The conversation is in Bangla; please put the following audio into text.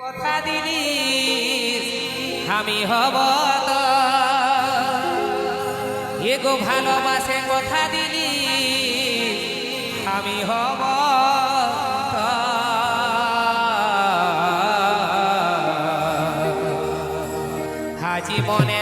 কথা দিলি আমি হব তো। এগো ভালোবাসে কথা দিলি আমি হব হাজি মনে